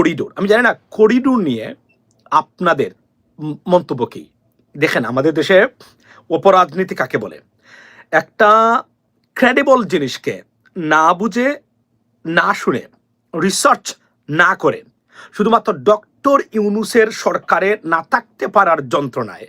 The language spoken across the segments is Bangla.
করিডোর। আমি জানি না, করিডোর নিয়ে আপনাদের মন্তব্য কি? দেখেন, আমাদের দেশে অপরাজনীতি কাকে বলে? একটা ক্রেডিবল জিনিসকে না বুঝে, না শুনে রিসার্চ না করে, শুধুমাত্র ডক্টর ইউনুসের সরকারে না থাকতে পারার যন্ত্রণায়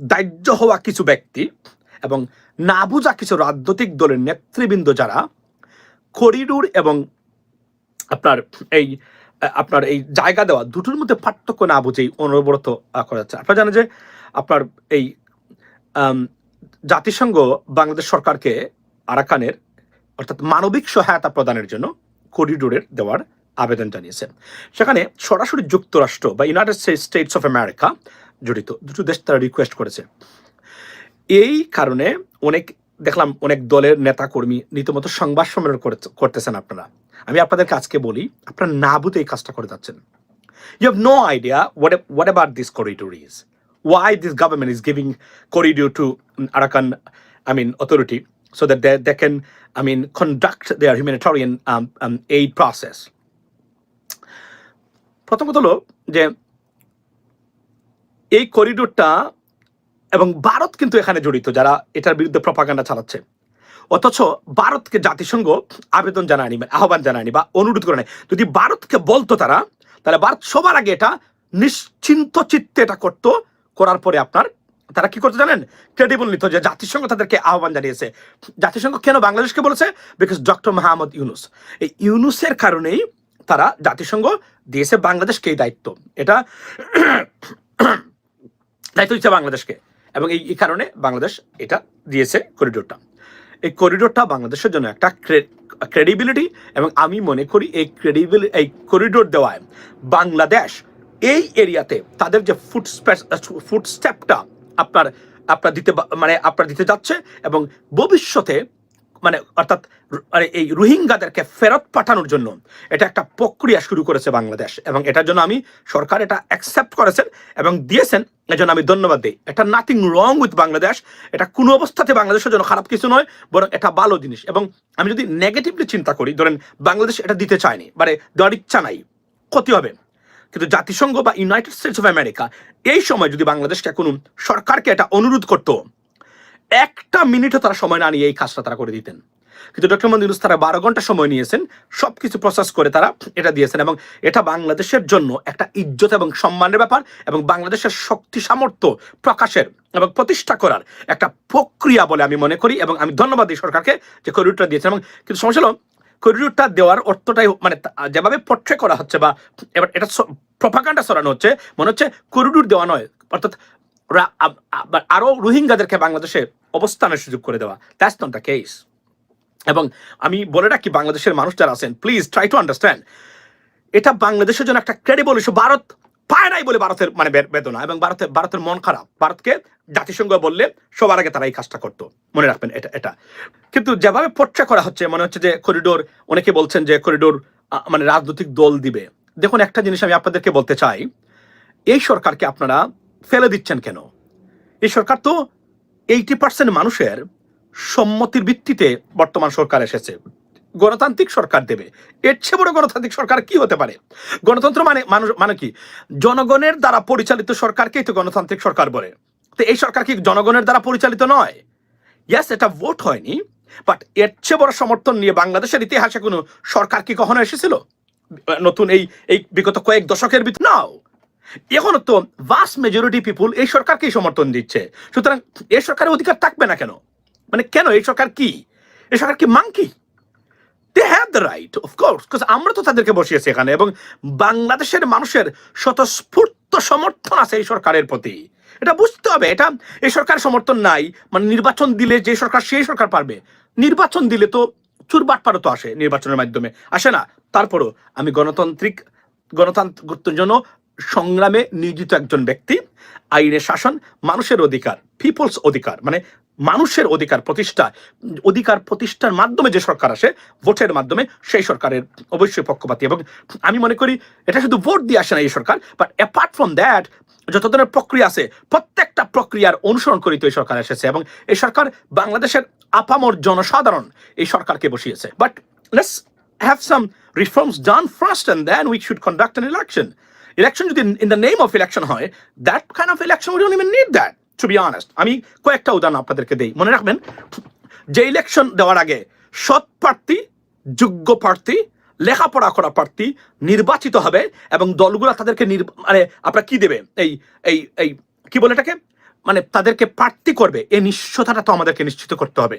দাহ্য হওয়া কিছু ব্যক্তি এবং না বুঝা কিছু রাজনৈতিক দলের নেতৃবৃন্দ যারা, করিডোর এবং আপনার এই আপনার এই জায়গা দেওয়া দুটোর মধ্যে পার্থক্য না বুঝেই অনবরত করা যাচ্ছে। আপনারা জানেন যে আপনার এই জাতিসংঘ বাংলাদেশ সরকারকে আরাকানের, অর্থাৎ মানবিক সহায়তা প্রদানের জন্য করিডোরের দেওয়ার আবেদন জানিয়েছে সেখানে সরাসরি যুক্তরাষ্ট্র বা ইউনাইটেড স্টেটস অফ আমেরিকা জড়িত দুটো দেশ তারা রিকোয়েস্ট করেছে। এই কারণে অনেক দেখলাম অনেক দলের নেতা কর্মী নিতমতো সংবাদ সম্মেলন করতেছেন আপনারা। আমি আপনাদের আজকে বলি, আপনারা না বুঝে এই কাজটা করে যাচ্ছেন। You have no idea what about this corridor is why this government is giving corridor to Arakan I mean authority so that they they can I mean conduct their humanitarian এই প্রসেস প্রথমত হলো যে, এই করিডোরটা এবং ভারত কিন্তু এখানে জড়িত, যারা এটার বিরুদ্ধে প্রপাগান্ডা চালাচ্ছে। অথচ ভারতকে জাতিসংঘ আবেদন জানায়নি বা আহ্বান জানায়নি বা অনুরোধ করে যদি ভারতকে বলতো তারা, তাহলে ভারত সবার আগে এটা নিশ্চিন্ত চিত্তে এটা করতো, করার পরে আপনার, তারা কি করতে জানেন? ক্রেডিবল নিত যে জাতিসংঘ তাদেরকে আহ্বান জানিয়েছে। জাতিসংঘ কেন বাংলাদেশকে বলেছে? বিকজ ডক্টর মাহমুদ ইউনুস এই ইউনুসের কারণেই তারা জাতিসংঘ দিয়েছে বাংলাদেশকে এই দায়িত্ব। এটা দায়িত্ব দিচ্ছে বাংলাদেশকে। এবং এই কারণে বাংলাদেশ এটা দিয়েছে করিডোরটা এই করিডোরটা বাংলাদেশের জন্য একটা ক্রেডিবিলিটি এবং আমি মনে করি এই ক্রেডিবিলি এই করিডোর দেওয়ায় বাংলাদেশ এই এরিয়াতে তাদের যে ফুড ফুড স্টেপটা আপনার আপনার দিতে মানে আপনার দিতে যাচ্ছে এবং ভবিষ্যতে মানে অর্থাৎ এই রোহিঙ্গাদেরকে ফেরত পাঠানোর জন্য এটা একটা প্রক্রিয়া শুরু করেছে বাংলাদেশ এবং এটার জন্য আমি সরকার এটা অ্যাকসেপ্ট করেছেন এবং দিয়েছেন। এজন্য আমি ধন্যবাদ দিই। এটা নাথিং রং উইথ বাংলাদেশ। এটা কোনো অবস্থাতে বাংলাদেশের জন্য খারাপ কিছু নয়, বরং এটা ভালো জিনিস। এবং আমি যদি নেগেটিভলি চিন্তা করি, ধরেন বাংলাদেশ এটা দিতে চায়নি মানে দেওয়ার ইচ্ছা নাই, ক্ষতি হবে। কিন্তু জাতিসংঘ বা ইউনাইটেড স্টেটস অফ আমেরিকা এই সময় যদি বাংলাদেশকে কোনো সরকারকে এটা অনুরোধ করতো একটা মিনিটও তারা সময় না নিয়ে এই কাজটা তারা করে দিতেন। কিন্তু ডক্টর মোহাম্মদ ইউনুস তারা বারো ঘণ্টা সময় নিয়েছেন সব কিছু প্রসেস করে তারা এটা দিয়েছেন এবং এটা বাংলাদেশের জন্য একটা ইজ্জত এবং সম্মানের ব্যাপার এবং বাংলাদেশের শক্তি সামর্থ্য প্রকাশের এবং প্রতিষ্ঠা করার একটা প্রক্রিয়া বলে আমি মনে করি এবং আমি ধন্যবাদ দিই সরকারকে যে করিডোরটা দিয়েছেন এবং কিন্তু সমস্যা হলো করিডোরটা দেওয়ার অর্থটাই মানে যেভাবে পোট্রে করা হচ্ছে বা এবার এটা প্রপাকাণ্ডা সরানো হচ্ছে, মনে হচ্ছে করিডোর দেওয়া নয়, অর্থাৎ রা- আব- আব- আরও রোহিঙ্গাদেরকে বাংলাদেশে অবস্থানের সুযোগ করে দেওয়া। দ্যাটস নট দ্য কেস এবং আমি বলে রাখি, বাংলাদেশের মানুষ যারা আছেন প্লিজ ট্রাই টু আন্ডারস্ট্যান্ড এটা বাংলাদেশের জন্য একটা ক্রেডিবল ইস্যু ভারত পায় নাই বলে ভারতের মানে বেদনা এবং ভারতের ভারতের মন খারাপ। ভারতকে জাতিসংঘ বললে সবার আগে তারা এই কাজটা করতো। মনে রাখবেন এটা এটা। কিন্তু যেভাবে পোট্রে করা হচ্ছে, মনে হচ্ছে যে করিডোর অনেকে বলছেন যে করিডোর মানে রাজনৈতিক দল দিবে। দেখুন, একটা জিনিস আমি আপনাদেরকে বলতে চাই। এই সরকারকে আপনারা ফেলে দিচ্ছেন কেন? এই সরকার তো এইটি পার্সেন্ট মানুষের সম্মতির ভিত্তিতে বর্তমান সরকার এসেছে। গণতান্ত্রিক সরকার দেবে। এর চেয়ে বড় গণতান্ত্রিক সরকার কি হতে পারে? গণতন্ত্র মানে মানুষ মানে কি? জনগণের দ্বারা পরিচালিত সরকারকেই তো গণতান্ত্রিক সরকার বলে। তো এই সরকার কি জনগণের দ্বারা পরিচালিত নয়? ইয়াস এটা ভোট হয়নি বাট এর চেয়ে বড় সমর্থন নিয়ে বাংলাদেশের ইতিহাসে কোনো সরকার কি কখনো এসেছিল? নতুন এই এই বিগত কয়েক দশকের ভিতর নাও এখন তো ভাস্ট মেজরিটি পিপুল এই সরকারকেই সমর্থন দিচ্ছে। সুতরাং এই সরকারের অধিকার থাকবে না কেন? মানে কেন এই সরকার কি? এই সরকার কি monkey they have the right of course because আমরা তো তাদেরকে বসিয়েছি এখানে এবং বাংলাদেশের মানুষের স্বতঃস্ফূর্ত সমর্থন আছে এই সরকারের প্রতি। এটা বুঝতে হবে, এটা এই সরকার সমর্থন নাই। মানে নির্বাচন দিলে যে সরকার, সেই সরকার পারবে। নির্বাচন দিলে তো চুরবাট পারো তো আসে নির্বাচনের মাধ্যমে। আসে না? তারপরও আমি গণতান্ত্রিক গণতন্ত্রের জন্য সংগ্রামে নিয়োজিত একজন ব্যক্তি আইনের শাসন, মানুষের অধিকার পিপলস অধিকার মানে মানুষের অধিকার প্রতিষ্ঠা, অধিকার প্রতিষ্ঠার মাধ্যমে যে সরকার আসে, ভোটের মাধ্যমে সেই সরকারের অবশ্যই পক্ষপাতী। এবং আমি মনে করি, এটা শুধু ভোট দিয়ে আসে না এই সরকার বাট অ্যাপার্ট ফ্রম দ্যাট যত ধরনের প্রক্রিয়া আছে, প্রত্যেকটা প্রক্রিয়ার অনুসরণ করিত এই সরকার এসেছে। এবং এই সরকার বাংলাদেশের আপামর জনসাধারণ এই সরকারকে বসিয়েছে। But let's have some reforms done first and then we should conduct an election. Election যদি in the name of election হয় that kind of election we don't even need that, to be honest. আমি কয়েকটা উদাহরণ আপনাদেরকে দেই। মনে রাখবেন, যে ইলেকশন দেওয়ার আগে সৎ প্রার্থী, যোগ্য প্রার্থী, লেখাপড়া করা প্রার্থী নির্বাচিত হবে এবং দলগুলো তাদেরকে মানে আপনার কি দেবে? এই এই এই, কি বলে এটাকে? মানে তাদেরকে প্রার্থী করবে। এই নিশ্চয়তাটা তো আমাদেরকে নিশ্চিত করতে হবে।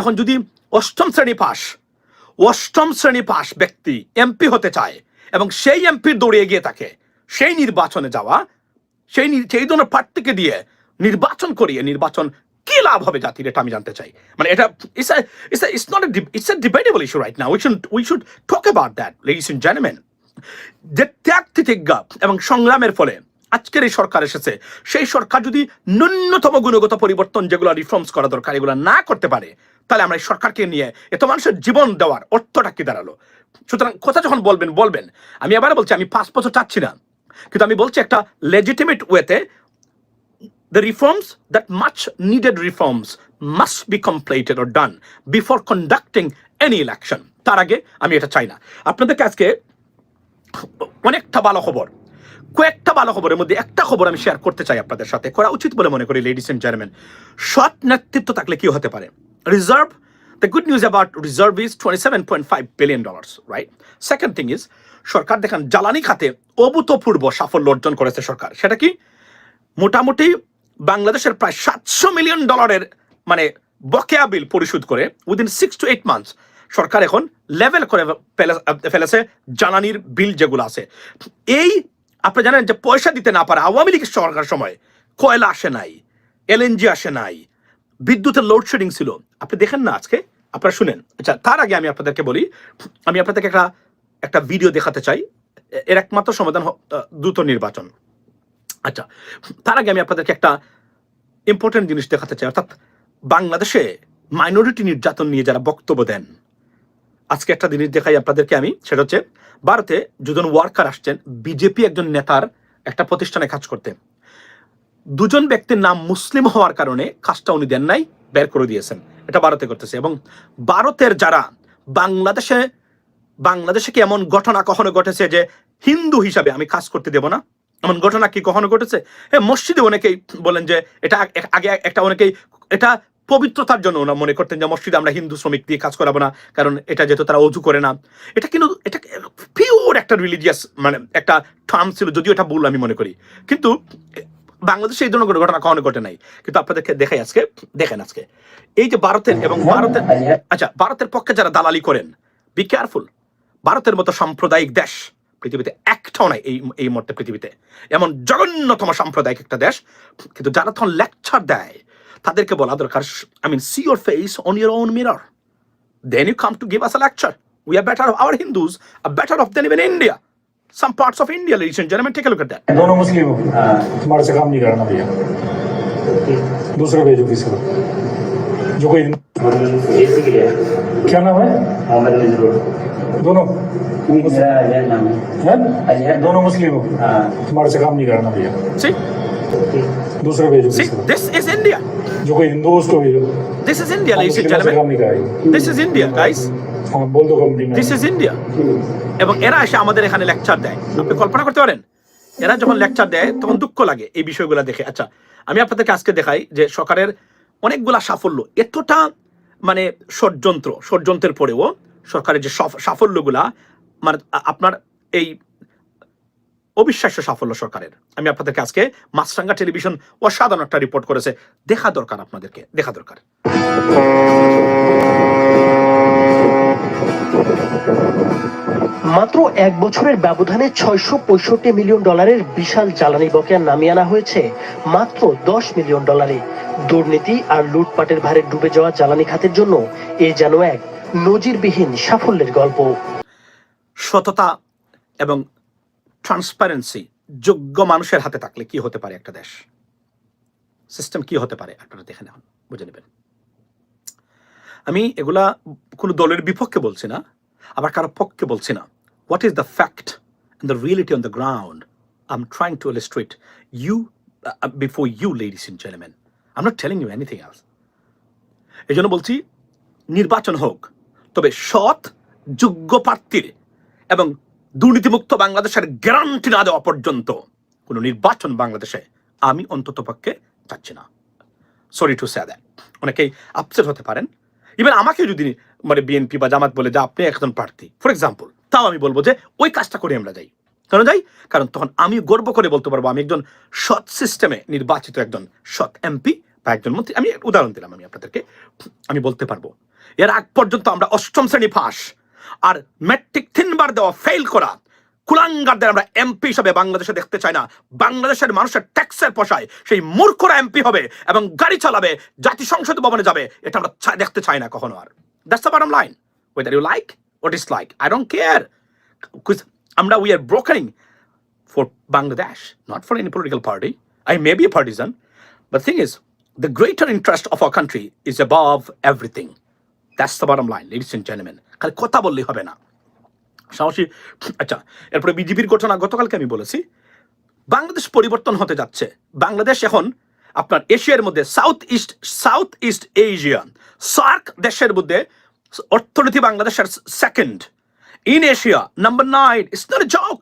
এখন যদি অষ্টম শ্রেণি পাস অষ্টম শ্রেণি পাস ব্যক্তি, এমপি হতে চায় এবং সেই এমপির দৌড়ে গিয়ে তাকে, সেই নির্বাচনে যাওয়া, সেই সেই ধরনের প্রার্থীকে দিয়ে নির্বাচন করিয়ে নির্বাচন কি লাভ হবে জাতির এটা আমি জানতে চাই। মানে এটা it's it's not it's a debatable issue right না we should we should talk about that ladies in gentleman যে ত্যাগ প্রতিজ্ঞা এবং সংগ্রামের ফলে আজকের এই সরকার এসেছে, সেই সরকার যদি ন্যূনতম গুণগত পরিবর্তন যেগুলো রিফর্মস করা দরকার, এগুলো না করতে পারে, তাহলে আমরা এই সরকারকে নিয়ে এত মানুষের জীবন দেওয়ার অর্থটা কি দাঁড়াল? সুতরাং কথা যখন বলবেন বলবেন। আমি আবার বলছি, আমি পাঁচ বছর চাচ্ছি না। কিন্তু আমি বলছি একটা লেজিটিমেট ওয়েতে the reforms that much needed reforms must be completed or done before conducting any election. তার আগে আমি এটা চাই না। আপনাদেরকে আজকে অনেকটা ভালো খবর কয়েকটা ভালো খবরের মধ্যে একটা খবর আমি শেয়ার করতে চাই আপনাদের সাথে। করা উচিত বলে মনে করি লেডিস এন্ড জেন্টলম্যান সৎ নেতৃত্ব থাকলে কি হতে পারে? Reserve the good news about reserve is twenty seven point five billion dollars right second thing is সরকার দেখেন, জ্বালানি খাতে অভূতপূর্ব সাফল্য অর্জন করেছে সরকার। সেটা কি? মোটামুটি বাংলাদেশের প্রায় সাতশো মিলিয়ন ডলারের মানে বকেয়া বিল পরিশোধ করে within six two eight months সরকার এখন লেভেল করে ফেলেছে জ্বালানির বিল যেগুলো আছে। এই আপনি জানেন যে পয়সা দিতে না পারে আওয়ামী লীগের সরকার সময় কয়লা আসে নাই এলএনজি আসে নাই, বিদ্যুতের লোডশেডিং ছিল। আপনি দেখেন না আজকে? আপনারা শুনেন। আচ্ছা তার আগে আমি আপনাদেরকে বলি, আমি আপনাদেরকে একটা একটা ভিডিও দেখাতে চাই। এর একমাত্র সমাধান দ্রুত নির্বাচন। আচ্ছা তার আগে আমি আপনাদেরকে একটা ইম্পর্টেন্ট জিনিস দেখাতে চাই। অর্থাৎ বাংলাদেশে মাইনরিটি নির্যাতন নিয়ে যারা বক্তব্য দেন, আজকে একটা জিনিস দেখাই আপনাদেরকে আমি, সেটা হচ্ছে ভারতে দুজন ওয়ার্কার আসছেন বিজেপি একজন নেতার একটা প্রতিষ্ঠানে কাজ করতে। দুজন ব্যক্তির নাম মুসলিম হওয়ার কারণে কাজটা উনি দেন নাই, বের করে দিয়েছেন। এটা ভারতে করতেছে এবং ভারতের যারা বাংলাদেশে বাংলাদেশে কি এমন ঘটনা কখনো ঘটেছে যে হিন্দু হিসাবে আমি কাজ করতে দেব না? এমন ঘটনা কি কখনো ঘটেছে? হ্যাঁ মসজিদে অনেকেই বলেন যে এটা আগে একটা অনেকেই, এটা পবিত্রতার জন্য ওরা মনে করতেন যে, মসজিদে আমরা হিন্দু শ্রমিক দিয়ে কাজ করাবো না, কারণ এটা যেহেতু তারা অজু করে না। এটা কিন্তু, এটা পিওর একটা রিলিজিয়াস মানে একটা টার্ম ছিল, যদিও এটা ভুল আমি মনে করি। কিন্তু বাংলাদেশে এই ধরনের ঘটনা কখনো ঘটে নাই। কিন্তু আপনাদেরকে দেখাই আজকে, দেখেন আজকে। এই যে ভারতের এবং ভারতের আচ্ছা ভারতের পক্ষে যারা দালালি করেন বি কেয়ারফুল ভারতের মতো সাম্প্রদায়িক দেশ পৃথিবীতে একটাও নাই এই এই মুহূর্তে পৃথিবীতে। এমন জঘন্যতম সাম্প্রদায়িক একটা দেশ, কিন্তু যারা তখন লেকচার দেয় তাদেরকে বলা দরকার I mean see your face on your own mirror then you come to give us a lecture we are better our Hindus are better off than even India some parts of India, ladies and gentlemen, take a look at that. दोनों मुस्लिम हो तुम्हारे से काम नहीं करना भैया दूसरा भेजो किसी को जो कोई एसी के लिए क्या नाम है मोहम्मद नजरुल दोनों मेरा अजय नाम है हैं अजय दोनों मुस्लिम हो हाँ तुम्हारे से काम नहीं करना भैया See, दूसरा भेजो see, किसी को this is India. जो कोई हिंदू हो उसको भेजो This is India, हम ladies and मुस्लिमों से काम gentlemen. नहीं कराएंगे This is India, guys. हाँ बोल दो कंपनी में দিস ইজ ইন্ডিয়া এবং এরা এসে আমাদের এখানে লেকচার দেয় আপনি কল্পনা করতে পারেন এরা যখন লেকচার দেয় তখন দুঃখ লাগে এই বিষয়গুলো দেখে আচ্ছা আমি আপনাদেরকে আজকে দেখাই যে সরকারের অনেকগুলা সাফল্য এতটা মানে ষড়যন্ত্র ষড়যন্ত্রের পরেও সরকারের যে সফ- সাফল্যগুলা মানে আ- আপনার এই অবিশ্বাস্য সাফল্য সরকারের। আমি আপনাদেরকে আজকে মাছরাঙ্গা টেলিভিশন অসাধারণ একটা রিপোর্ট করেছে। দেখা দরকার আপনাদেরকে দেখা দরকার। মাত্র এক বছরের ব্যবধানে ছয়শো পঁয়ষট্টি মিলিয়ন ডলারের বিশাল জ্বালানি বকেয়া নামিয়ে আনা হয়েছে মাত্র দশ মিলিয়ন ডলারে। দুর্নীতি আর লুটপাটের ভারে ডুবে যাওয়া জ্বালানি খাতের জন্য এ যেন এক নজিরবিহীন সাফল্যের গল্প। সততা এবং ট্রান্সপারেন্সি যোগ্য মানুষের হাতে থাকলে কি হতে পারে একটা দেশ? সিস্টেম কি হতে পারে? আপনারা দেখে নেন, বুঝে নেবেন। আমি এগুলা কোনো দলের বিপক্ষে বলছি না, আবার কারও পক্ষে বলছি না। What is the fact the reality on the ground I am trying to illustrate you before you ladies in gentleman I am not telling you anything else এই জন্য বলছি, নির্বাচন হোক, তবে সৎ, যোগ্য প্রার্থীর এবং দুর্নীতিমুক্ত বাংলাদেশের গ্যারান্টি না দেওয়া পর্যন্ত কোনো নির্বাচন বাংলাদেশে আমি অন্তত পক্ষে চাচ্ছি না। সরি টু সে অনেকেই আপসেট হতে পারেন। ইভেন আমাকে যদি মানে বিএনপি বা জামাত বলে যে আপনি একজন প্রার্থী ফর এক্সাম্পল তাও আমি বলব যে ওই কাজটা করে আমরা যাই। কেন যাই? কারণ তখন আমি গর্ব করে বলতে পারব, আমি একজন সৎ সিস্টেমে নির্বাচিত একজন সৎ এমপি বা একজন মন্ত্রী। আমি উদাহরণ দিলাম আমি আপনাদেরকে। আমি বলতে পারব, এর আগ পর্যন্ত আমরা অষ্টম শ্রেণি পাস আর ম্যাট্রিক তিনবার দেওয়া ফেল করা। কুলাঙ্গারদের আমরা এমপি হিসাবে বাংলাদেশে দেখতে চাই না। বাংলাদেশের মানুষের ট্যাক্সের পয়সায় সেই মূর্খরা এমপি হবে এবং গাড়ি চালাবে জাতি সংসদ ভবনে যাবে এটা আমরা দেখতে চাই না কখনো আর। That's the line whether you like what is like I don't care আমরা we are brokering Bangladesh, not for any political party. I may be a partisan, but the thing is, the greater interest of our country is above That's the bottom line, ladies and gentlemen. খালি কথা বললেই হবে না। সাহসী আচ্ছা এরপরে বিজেপির ঘটনা গতকালকে আমি বলেছি। বাংলাদেশ পরিবর্তন হতে যাচ্ছে। বাংলাদেশ এখন আপনার এশিয়ার মধ্যে south east south east Asia SAARC দেশের মধ্যে অর্থনীতি বাংলাদেশের second in Asia number nine it's not joke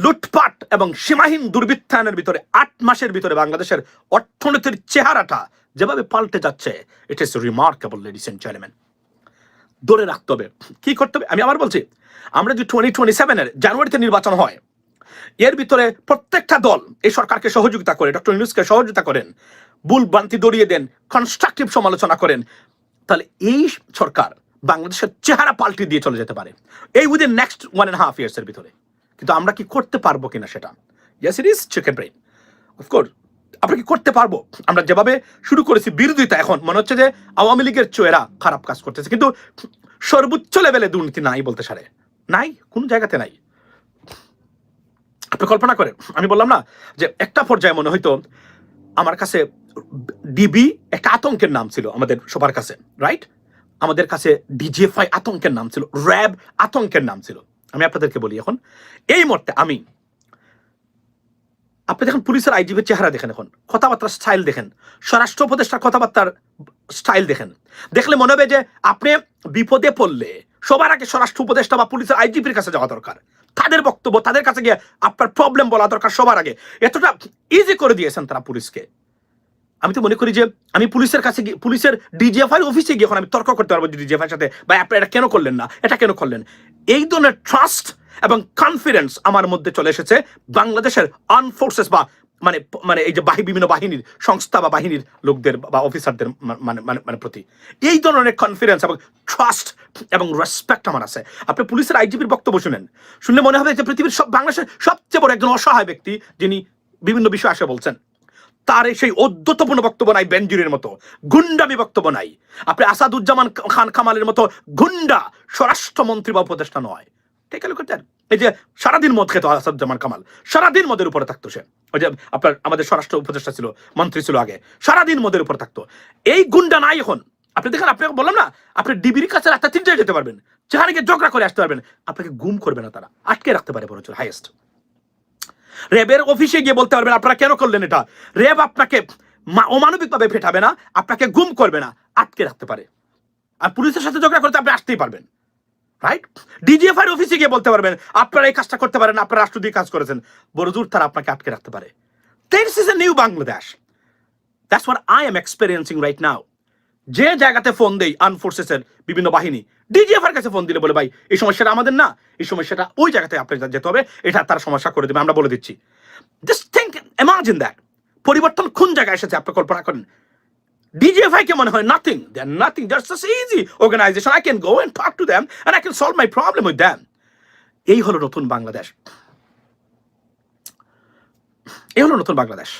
লুটপাট এবং সীমাহীন দুর্বৃত্তায়নের ভিতরে আট মাসের ভিতরে বাংলাদেশের অর্থনীতির চেহারাটা যেভাবে পাল্টে যাচ্ছে it is remarkable ladies and gentleman ধরে রাখতে হবে। কি করতে হবে? আমি আবার বলছি, আমরা যদি টোয়েন্টি টোয়েন্টি সেভেনের জানুয়ারিতে নির্বাচন হয়, এর ভিতরে প্রত্যেকটা দল, এই সরকারকে সহযোগিতা করে ডক্টর ইউনুসকে সহযোগিতা করেন, ভুল ভ্রান্তি দড়িয়ে দেন কনস্ট্রাকটিভ সমালোচনা করেন, তাহলে এই সরকার বাংলাদেশের চেহারা পাল্টে দিয়ে চলে যেতে পারে। এই within next one and half years এর ভিতরে। কিন্তু আমরা কি করতে পারব কিনা সেটা? Yes it is chicken brain of course আমরা কি করতে পারব? আমরা যেভাবে শুরু করেছি বিরোধিতা এখন, মনে হচ্ছে যে আওয়ামী লীগের চোয়েরা খারাপ কাজ করতেছে। কিন্তু সর্বোচ্চ লেভেলে দুর্নীতি নাই বলতে সারে। নাই? কোন জায়গাতে নাই। আপনি কল্পনা করেন, আমি বললাম না যে একটা পর্যায়ে মনে হয়তো আমার কাছে ডিবি একটা আতঙ্কের নাম ছিল আমাদের সবার কাছে রাইট আমাদের কাছে ডিজিএফআই আতঙ্কের নাম ছিল র্যাব আতঙ্কের নাম ছিল। আমি আপনাদেরকে বলি এখন, এই মুহূর্তে আমি আপনি দেখেন পুলিশের আইজিপির চেহারা দেখেন এখন, কথাবার্তার স্টাইল দেখেন, স্বরাষ্ট্র উপদেষ্টার কথাবার্তার স্টাইল দেখেন। দেখলে মনে হবে যে আপনি বিপদে পড়লে সবার আগে স্বরাষ্ট্র উপদেষ্টা বা পুলিশের আইজিপির কাছে যাওয়া দরকার। তাদের বক্তব্য, তাদের কাছে গিয়ে আপনার প্রবলেম বলা দরকার সবার আগে। এতটা ইজি করে দিয়েছেন তারা পুলিশকে। আমি তো মনে করি যে আমি পুলিশের কাছে গিয়ে, পুলিশের ডিজিএফআই অফিসে গিয়ে এখন আমি তর্ক করতে পারব ডিজিএফআই সাথে বা আপনি এটা কেন করলেন না? এটা কেন করলেন? এই ধরনের ট্রাস্ট এবং কনফিডেন্স আমার মধ্যে চলে এসেছে বাংলাদেশের আর্ম ফোর্সেস বা মানে মানে এই যে বাহি, বিভিন্ন বাহিনীর, সংস্থা বা বাহিনীর লোকদের বা অফিসারদের মানে মানে মানে প্রতি। এই ধরনের কনফিডেন্স এবং ট্রাস্ট এবং রেসপেক্ট আমার আছে। আপনি পুলিশের আইজিপির বক্তব্য শুনেন। শুনলে মনে হবে যে পৃথিবীর সব, বাংলাদেশের সবচেয়ে বড় একজন অসহায় ব্যক্তি যিনি বিভিন্ন বিষয় আসে বলছেন। তার সেই অদ্যতপূর্ণ বক্তব্য নাই বেনজিরের মতো। গুন্ডামি বক্তব্য নাই। আপনি আসাদুজ্জামান খান খামালের মতো গুন্ডা স্বরাষ্ট্রমন্ত্রী বা উপদেষ্টা নয়। ঠিক আছে করতেন এই যে সারাদিন মদ খেত আসাদুজ্জামান কামাল। সারাদিন মদের উপরে থাকতো সে। ওই যে আপনার আমাদের স্বরাষ্ট্র উপদেষ্টা ছিল, মন্ত্রী ছিল আগে। সারাদিন মদের উপরে থাকতো। এই গুন্ডা নাই এখন। আপনি দেখেন, আপনাকে বললাম না, আপনি ডিবির কাছে রাস্তা তিনটায় যেতে পারবেন। যেখানে গিয়ে ঝগড়া করে আসতে পারবেন। আপনাকে গুম করবে না তারা। আটকে রাখতে পারে বরঞ্চ হাইয়েস্ট র্যাবের অফিসে গিয়ে বলতে পারবেন, আপনারা কেন করলেন এটা? র্যাব আপনাকে অমানবিকভাবে ফেটাবে না, আপনাকে গুম করবে না, আটকে রাখতে পারে। আর পুলিশের সাথে ঝগড়া করতে আপনি আসতেই পারবেন। রাইট ডিজিএফআই অফিসে গিয়ে বলতে পারবেন, আপনারা এই কাজটা করতে পারেন, আপনারা রাষ্ট্র দিয়ে কাজ করেছেন। বড় জোর তারা আপনাকে আটকে রাখতে পারে। This is a new Bangladesh that's what I am experiencing right now যে জায়গাতে ফোন দেই আনফোর্সেস এর বিভিন্ন বাহিনী ডিজিএফআর কাছে ফোন দিলে বলে, ভাই, এই সমস্যাটা আমাদের না। এই সমস্যাটা ওই জায়গাতে আপনার যেতে হবে, এটা তার সমস্যা করে দেবে, আমরা বলে দিচ্ছি। জাস্ট থিঙ্ক ইমাজিন দ্যাট পরিবর্তন কোন জায়গায় এসেছে, আপনি কল্পনা করেন। DGFI came on nothing. They're nothing. They're just easy organization. I can go and talk to them and I can solve my problem with them. এই হলো নতুন বাংলাদেশ এই হলো নতুন বাংলাদেশ